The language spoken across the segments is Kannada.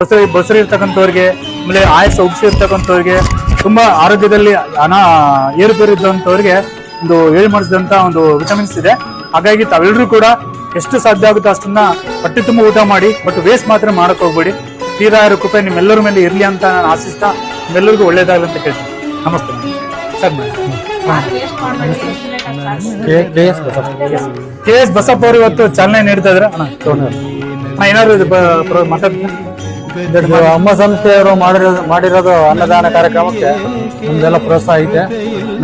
ಬಸರಿ ಬಸರಿ ಇರ್ತಕ್ಕಂಥವ್ರಿಗೆ ಆಮೇಲೆ ಆಯಸ್ಸು ಉಗಿಸಿರ್ತಕ್ಕಂಥವ್ರಿಗೆ ತುಂಬಾ ಆರೋಗ್ಯದಲ್ಲಿ ಅನಾ ಏರುಪೇರು ಇದ್ದಂಥವ್ರಿಗೆ ಒಂದು ಏಳು ಮಾಡಿಸಿದಂತ ಒಂದು ವಿಟಮಿನ್ಸ್ ಇದೆ. ಹಾಗಾಗಿ ತಾವೆಲ್ಲರೂ ಕೂಡ ಎಷ್ಟು ಸಾಧ್ಯ ಆಗುತ್ತೋ ಅಷ್ಟನ್ನ ಹೊಟ್ಟೆ ತುಂಬ ಊಟ ಮಾಡಿ ಬಟ್ ವೇಸ್ಟ್ ಮಾತ್ರ ಮಾಡಕ್ ಹೋಗ್ಬೇಡಿ. ತೀರಾಯರ ಕೃಪೆ ನಿಮ್ಮೆಲ್ಲರ ಮೇಲೆ ಇರಲಿ ಅಂತ ನಾನು ಆಶಿಸ್ತಾ ನಿಮ್ಮೆಲ್ಲರಿಗೂ ಒಳ್ಳೇದಾಗಲಿ ಅಂತ ಕೇಳ್ತೀನಿ ನಮಸ್ತೆ. Sir K S Basappa. ಅವರು ಇವತ್ತು ಚಾಲನೆ ನೀಡ್ತಾ ಇದ್ರ. ಏನಾದ್ರು ಮಾತಾಡ್ತೀನಿ ಇದು ಅಮ್ಮ ಸಂಸ್ಥೆಯವರು ಮಾಡಿರೋದು ಮಾಡಿರೋದು ಅನ್ನದಾನ ಕಾರ್ಯಕ್ರಮಕ್ಕೆ ನಮ್ದೆಲ್ಲ ಪ್ರೋತ್ಸಾಹ ಐತೆ.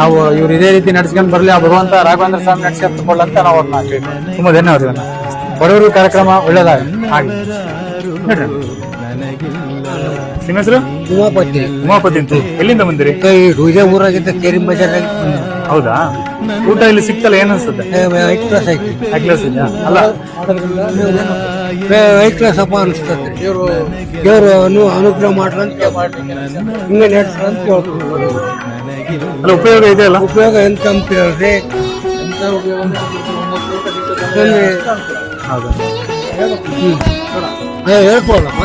ನಾವು ಇವ್ರು ಇದೇ ರೀತಿ ನಡೆಸ್ಕೊಂಡು ಬರಲಿ ಆ ಭಗವಂತ ರಾಘವೇಂದ್ರ ಸ್ವಾಮಿ ಅಂತ ನಾವು ಅವ್ರನ್ನ ತುಂಬ ಧನ್ಯವಾದ ಧನ್ಯವಾದಗಳು ಬಡವರು ಕಾರ್ಯಕ್ರಮ ಒಳ್ಳೇದಾಗಿ ಹಾಗೆ. ನಿಮ್ಮ ಹೆಸರು? ಉಮಾಪತಿ. ಉಮಾಪತಿ ಅಂತ. ಎಲ್ಲಿಂದ ಬಂದಿರಿ? ಇದೇ ಊರಾಗಿದ್ದ ಕೇರಿ ಬಜಾರ್ ಹೌದಾ? ಊಟ ಇಲ್ಲಿ ಸಿಕ್ತಲ್ಲ ಏನ್ ಅನ್ಸುತ್ತೆ? ಐದು ಕ್ಲಾಸ್ ಐತಿ. ಆಗ್ಲಾಸ್ ಇದೆಯಾ ಅಲ್ಲ. ಐದು ಕ್ಲಾಸ್ ಅಪ್ಪ ಅನಿಸ್ತದೆ. ದೇವರು ಅನು ಅನುಗ್ರಹ ಮಾಡ್ರಂತ ಹಿಂಗೆ ನಡೆಸ್ರಂತ ಅಂತ ಕೇಳ್ಕೊಂಡು ಉಪಯೋಗ ಇದೆ ಅಲ್ಲ? ಉಪಯೋಗ ಎಂತ ಅಂತ ಹೇಳ್ರಿ. ಹೇಳ್ಬೋದಮ್ಮ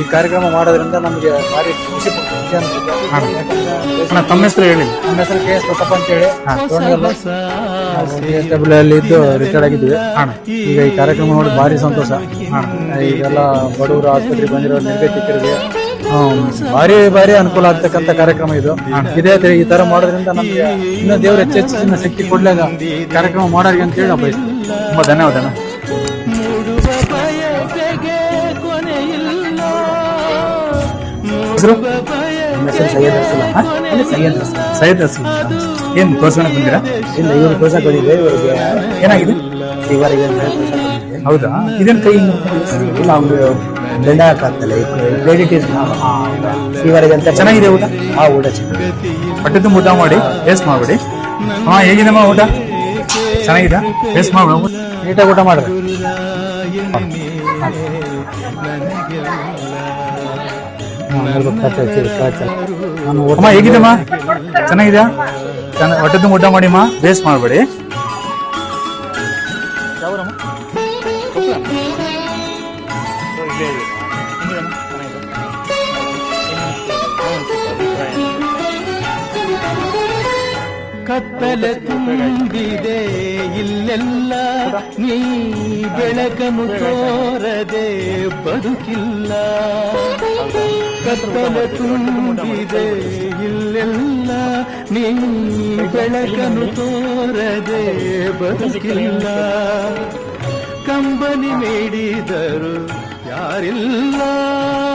ಈ ಕಾರ್ಯಕ್ರಮ ಮಾಡೋದ್ರಿಂದ ನಮಗೆ ಭಾರಿ ಖುಷಿ ಖುಷಿ ಅನ್ಸುತ್ತೆ. ತಮ್ಮ ಹೆಸರು ಹೇಳಿ. ನಮ್ಮ ಹೆಸರು ಕೆ ಎಸ್ ಬಸಪ್ಪ ಅಂತೇಳಿ. ಡಬ್ಲ್ಯೂ ಅಲ್ಲಿ ಇದ್ದು ರಿಟೈರ್ಡ್ ಆಗಿದ್ವಿ. ಈಗ ಈ ಕಾರ್ಯಕ್ರಮ ನೋಡಿ ಭಾರಿ ಸಂತೋಷ. ಈಗೆಲ್ಲ ಬಡವರು ಆಸ್ಪತ್ರೆಗೆ ಬಂದಿರೋ ನಿರ್ಗತಿಕರಿಗೆ ಭಾರಿ ಭಾರಿ ಅನುಕೂಲ ಆಗ್ತಕ್ಕಂತ ಕಾರ್ಯಕ್ರಮ ಇದು. ಇದೇ ತರ- ಈ ತರ ಮಾಡೋದ್ರಿಂದ ನಮ್ಗೆ ಇನ್ನೂ ದೇವ್ರ ಹೆಚ್ಚು ಹೆಚ್ಚಿನ ಶಕ್ತಿ ಕೊಡ್ಲಾಗ ಕಾರ್ಯಕ್ರಮ ಮಾಡೋರಿಗೆ ಅಂತೇಳಿ ನಾವು ಬಯಸ್ತೀವಿ. ತುಂಬಾ ಧನ್ಯವಾದ ಹೆಸರು? ನಮ್ಮ ಹೆಸರು ಸೈಯದ್? ಸೈಯದ್ ರಸೂಲ ಸೈಯದ್ ಏನ್ ತೋರ್ಸ್ಕೊಳಕ್ ಬಂದಿರಾ? ಇಲ್ಲ ಇವರು ತೋರ್ಸಕ್ ಬಂದಿದ್ದೆ ಇವ್ರಿಗೆ ಏನಾಗಿದೆ? ಬಂದಿದ್ದೆ ಹೌದಾ? ಇದೇನು ಕೈ? ಇಲ್ಲ ಅವ್ರು ದಂಡ ಹಾಕಾಗ್ತಲ್ಲ ಕ್ರೆಡಿಟ್ ಇಸ್ ಇವರಿಗೆ ಅಂತ ಚೆನ್ನಾಗಿದೆ ಊಟ? ಆ ಊಟ ಚೆನ್ನಾಗಿದೆ. ಹೊಟ್ಟೆ ತುಂಬ ಊಟ ಮಾಡಿ ಟೇಸ್ಟ್ ಮಾಡ್ಬಿಡಿ. ಹಾ ಹೇಗಿದೆಮ್ಮ ಊಟ? ಚೆನ್ನಾಗಿದೆ? ಟೇಸ್ಟ್ ಮಾಡ್ಬಿಡ. ನೀಟಾಗಿ ಊಟ ಮಾಡ್ರಿ ಅಮ್ಮ ಹೇಗಿದೆಮ್ಮ ಚೆನ್ನಾಗಿದ್ಯಾ? ಚೆನ್ನ ಹೊಟ್ಟೆ ತುಂಬ ಊಟ ಮಾಡಿಮ್ಮ ವೇಸ್ಟ್ ಮಾಡಬೇಡಿ. ಕತ್ತಲೆ ತುಂಬಿದೆ. ಇಲ್ಲೆಲ್ಲ ನೀ ಬೆಳಕನ್ನು ತೋರದೆ ಬದುಕಿಲ್ಲ. ಕತ್ತಲ ತುಂಬಿದೆ ಇಲ್ಲೆಲ್ಲ ನೀ ಬೆಳಕನ್ನು ತೋರದೆ ಬದುಕಿಲ್ಲ. ಕಂಬನಿ ಮೇಡಿದರು ಯಾರಿಲ್ಲ.